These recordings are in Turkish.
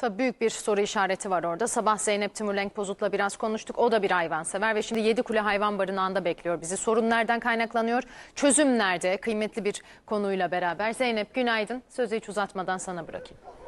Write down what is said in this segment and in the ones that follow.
Tabii büyük bir soru işareti var orada. Sabah Zeynep Timurlenk Pozut'la biraz konuştuk. O da bir hayvansever ve şimdi Yedikule Hayvan Barınağı'nda bekliyor bizi. Sorun nereden kaynaklanıyor? Çözüm nerede? Kıymetli bir konuyla beraber. Zeynep günaydın. Sözü hiç uzatmadan sana bırakayım.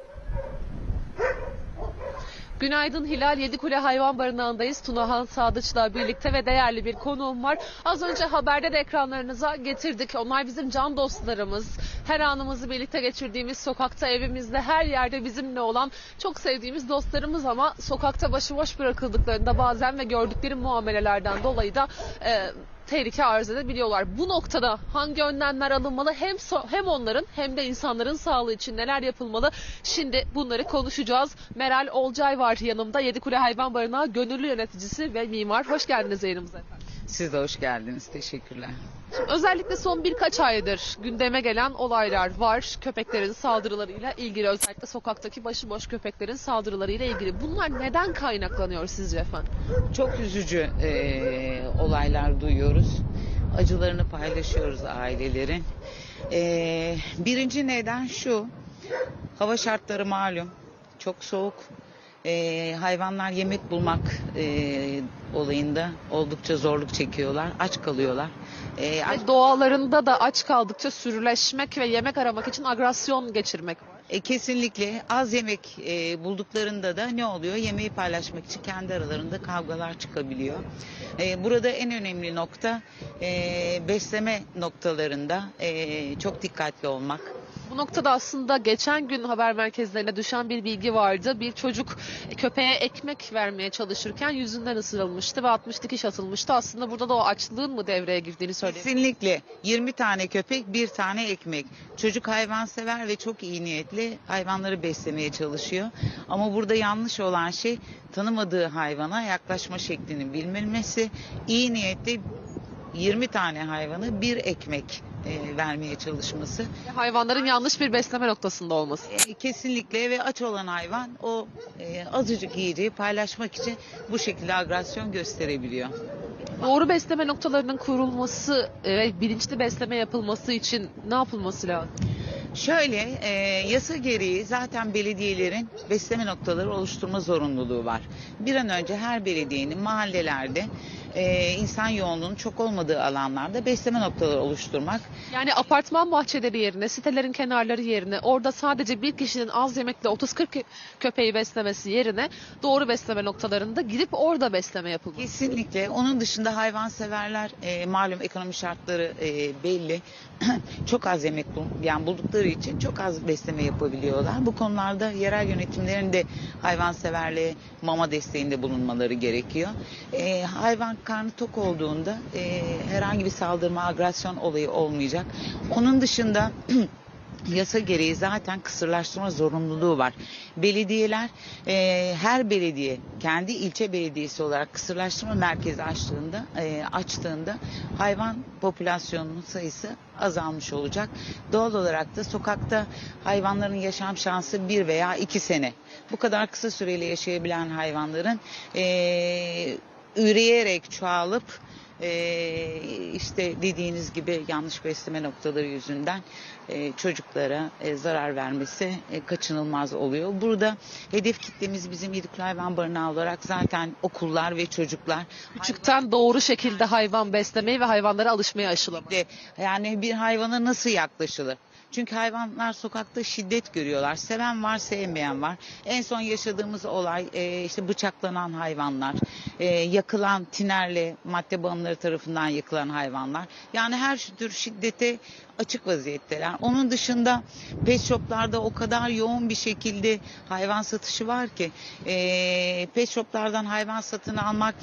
Günaydın Hilal Yedikule Hayvan Barınağı'ndayız. Tunahan Sadıç'la birlikte ve değerli bir konuğum var. Az önce haberde de ekranlarınıza getirdik. Onlar bizim can dostlarımız. Her anımızı birlikte geçirdiğimiz sokakta, evimizde, her yerde bizimle olan çok sevdiğimiz dostlarımız ama sokakta başıboş bırakıldıklarında bazen ve gördükleri muamelelerden dolayı da e, tehlike arz edebiliyorlar. Bu noktada hangi önlemler alınmalı hem so- hem onların hem de insanların sağlığı için neler yapılmalı? Şimdi bunları konuşacağız. Meral Olcay var yanımda. Yedikule Hayvan Barınağı gönüllü yöneticisi ve mimar. Hoş geldiniz yayınımıza efendim. Siz de hoş geldiniz. Teşekkürler. Özellikle son birkaç aydır gündeme gelen olaylar var. Köpeklerin saldırılarıyla ilgili özellikle sokaktaki başıboş köpeklerin saldırılarıyla ilgili. Bunlar neden kaynaklanıyor sizce efendim? Çok üzücü eee, olaylar duyuyoruz. Acılarını paylaşıyoruz ailelerin. Eee, birinci neden şu. Hava şartları malum. Çok soğuk. Eee, hayvanlar yemek bulmak eee, olayında oldukça zorluk çekiyorlar. Aç kalıyorlar. Eee, aç Ve doğalarında da aç kaldıkça sürüleşmek ve yemek aramak için agresyon geçirmek var. E, kesinlikle az yemek e, bulduklarında da ne oluyor? Yemeği paylaşmak için kendi aralarında kavgalar çıkabiliyor. E, burada en önemli nokta e, besleme noktalarında e, çok dikkatli olmak. Bu noktada aslında geçen gün haber merkezlerine düşen bir bilgi vardı. Bir çocuk köpeğe ekmek vermeye çalışırken yüzünden ısırılmıştı ve 60 dikiş atılmıştı. Aslında burada da o açlığın mı devreye girdiğini söyledi. Kesinlikle 20 tane köpek bir tane ekmek. Çocuk hayvansever ve çok iyi niyetli hayvanları beslemeye çalışıyor. Ama burada yanlış olan şey tanımadığı hayvana yaklaşma şeklinin bilmemesi. İyi niyetli 20 tane hayvanı bir ekmek e, vermeye çalışması. Hayvanların yanlış bir besleme noktasında olması. E, kesinlikle ve aç olan hayvan o e, azıcık yiyeceği paylaşmak için bu şekilde agresyon gösterebiliyor. Doğru besleme noktalarının kurulması ve bilinçli besleme yapılması için ne yapılması lazım? Şöyle e, yasa gereği zaten belediyelerin besleme noktaları oluşturma zorunluluğu var. Bir an önce her belediyenin mahallelerde e, insan yoğunluğunun çok olmadığı alanlarda besleme noktaları oluşturmak Yani apartman bahçeleri yerine, sitelerin kenarları yerine, orada sadece bir kişinin az yemekle 30-40 köpeği beslemesi yerine doğru besleme noktalarında gidip orada besleme yapılması. Kesinlikle. Onun dışında hayvanseverler e, malum ekonomi şartları e, belli. çok az yemek yani buldukları için çok az besleme yapabiliyorlar. Bu konularda yerel yönetimlerin de hayvanseverliğe mama desteğinde bulunmaları gerekiyor. E, hayvan karnı tok olduğunda e, herhangi bir saldırma, agresyon olayı olmayacak. Onun dışında yasa gereği zaten kısırlaştırma zorunluluğu var. Belediyeler e, her belediye kendi ilçe belediyesi olarak kısırlaştırma merkezi açtığında e, açtığında hayvan popülasyonunun sayısı azalmış olacak. Doğal olarak da sokakta hayvanların yaşam şansı bir veya iki sene. Bu kadar kısa süreli yaşayabilen hayvanların e, üreyerek çoğalıp ee, işte dediğiniz gibi yanlış besleme noktaları yüzünden e, çocuklara e, zarar vermesi e, kaçınılmaz oluyor. Burada hedef kitlemiz bizim Yedikli Hayvan Barınağı olarak zaten okullar ve çocuklar. Küçükten doğru şekilde hayvan beslemeyi ve hayvanlara alışmaya aşılamak. Yani bir hayvana nasıl yaklaşılır? Çünkü hayvanlar sokakta şiddet görüyorlar. Seven var, sevmeyen var. En son yaşadığımız olay e, işte bıçaklanan hayvanlar, e, yakılan tinerle madde bağımlıları tarafından yakılan hayvanlar. Yani her tür şiddete açık vaziyetteler. Onun dışında pet shoplarda o kadar yoğun bir şekilde hayvan satışı var ki e, pet shoplardan hayvan satın almak